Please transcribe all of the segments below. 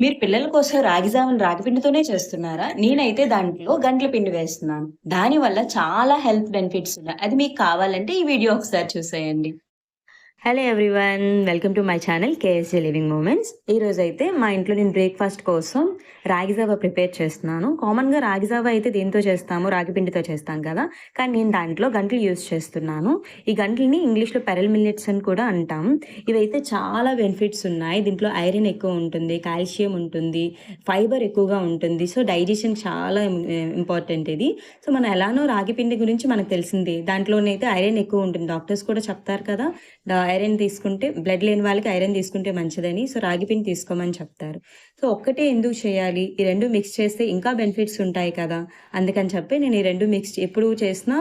మీరు పిల్లల కోసం రాగి జావని రాగిపిండితోనే చేస్తున్నారా? నేనైతే దాంట్లో గంట్ల పిండి వేస్తున్నాను. దానివల్ల చాలా హెల్త్ బెనిఫిట్స్ ఉన్నాయి. అది మీకు కావాలంటే ఈ వీడియో ఒకసారి చూసేయండి. Hello everyone welcome to my channel KSJ living moments ఈరోజు అయితే మా ఇంట్లో నేను బ్రేక్ఫాస్ట్ కోసం రాగి జావ ప్రిపేర్ చేస్తున్నాను. కామన్గా రాగి జావ అయితే దేంతో చేస్తాము? రాగి పిండితో చేస్తాం కదా. కానీ నేను దాంట్లో గంటలు యూస్ చేస్తున్నాను. ఈ గంటలని ఇంగ్లీష్లో పెరల్ మిల్లెట్స్ అని కూడా అంటాం. ఇవైతే చాలా బెనిఫిట్స్ ఉన్నాయి. దీంట్లో ఐరన్ ఎక్కువ ఉంటుంది కాల్షియం ఉంటుంది ఫైబర్ ఎక్కువగా ఉంటుంది. సో డైజెషన్ చాలా ఇంపార్టెంట్ ఇది. సో మనం ఎలానో రాగి పిండి గురించి మనకు తెలిసింది. దాంట్లోనైతే ఐరన్ ఎక్కువ ఉంటుంది. డాక్టర్స్ కూడా చెప్తారు కదా ఐరన్ తీసుకుంటే బ్లడ్ లేని వాళ్ళకి ఐరన్ తీసుకుంటే మంచిదని. సో రాగి పిండి తీసుకోమని చెప్తారు. సో ఒక్కటే ఎందుకు చేయాలి? ఈ రెండు మిక్స్ చేస్తే ఇంకా బెనిఫిట్స్ ఉంటాయి కదా? అందుకని చెప్పి నేను ఈ రెండు మిక్స్ ఎప్పుడు చేసినా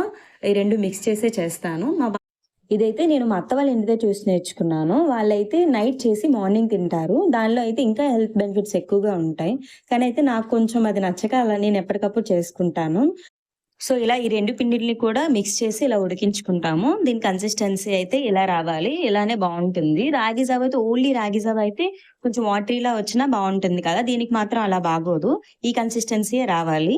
ఈ రెండు మిక్స్ చేసే చేస్తాను. మా ఇదైతే నేను మా అత్త వాళ్ళ ఇంటి చూసి నేర్చుకున్నాను. వాళ్ళైతే నైట్ చేసి మార్నింగ్ తింటారు. దానిలో అయితే ఇంకా హెల్త్ బెనిఫిట్స్ ఎక్కువగా ఉంటాయి. కానీ అయితే నాకు కొంచెం అది నచ్చక అలా నేను ఎప్పటికప్పుడు చేసుకుంటాను. సో ఇలా ఈ రెండు పిండిల్ని కూడా మిక్స్ చేసి ఇలా ఉడికించుకుంటాము. దీని కన్సిస్టెన్సీ అయితే ఇలా రావాలి. ఇలానే బాగుంటుంది. రాగి జావ అయితే ఓన్లీ రాగి జావ అయితే కొంచెం వాటరీలా వచ్చినా బాగుంటుంది కదా. దీనికి మాత్రం అలా బాగోదు. ఈ కన్సిస్టెన్సీ రావాలి.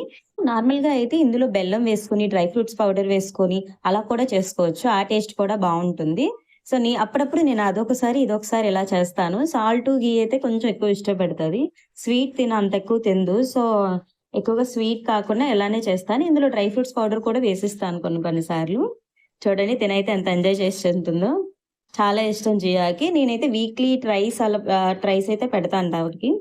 నార్మల్గా అయితే ఇందులో బెల్లం వేసుకొని డ్రై ఫ్రూట్స్ పౌడర్ వేసుకొని అలా కూడా చేసుకోవచ్చు. ఆ టేస్ట్ కూడా బాగుంటుంది. సో నీ అప్పుడప్పుడు నేను అదొకసారి ఇదొకసారి ఇలా చేస్తాను. సాల్ట్ గీ అయితే కొంచెం ఎక్కువ ఇష్టపడుతుంది. స్వీట్ తిన అంత ఎక్కువ తిందు. సో ఎక్కువగా స్వీట్ కాకుండా ఇలానే చేస్తాను. ఇందులో డ్రై ఫ్రూట్స్ పౌడర్ కూడా వేసిస్తాను కొన్ని కొన్నిసార్లు చూడండి తినైతే ఎంత ఎంజాయ్ చేస్తుంటుందో చాలా ఇష్టం జియాకి. నేనైతే వీక్లీ ట్రైస్ అలా ట్రైస్ అయితే పెడతాను ఆవిడకి.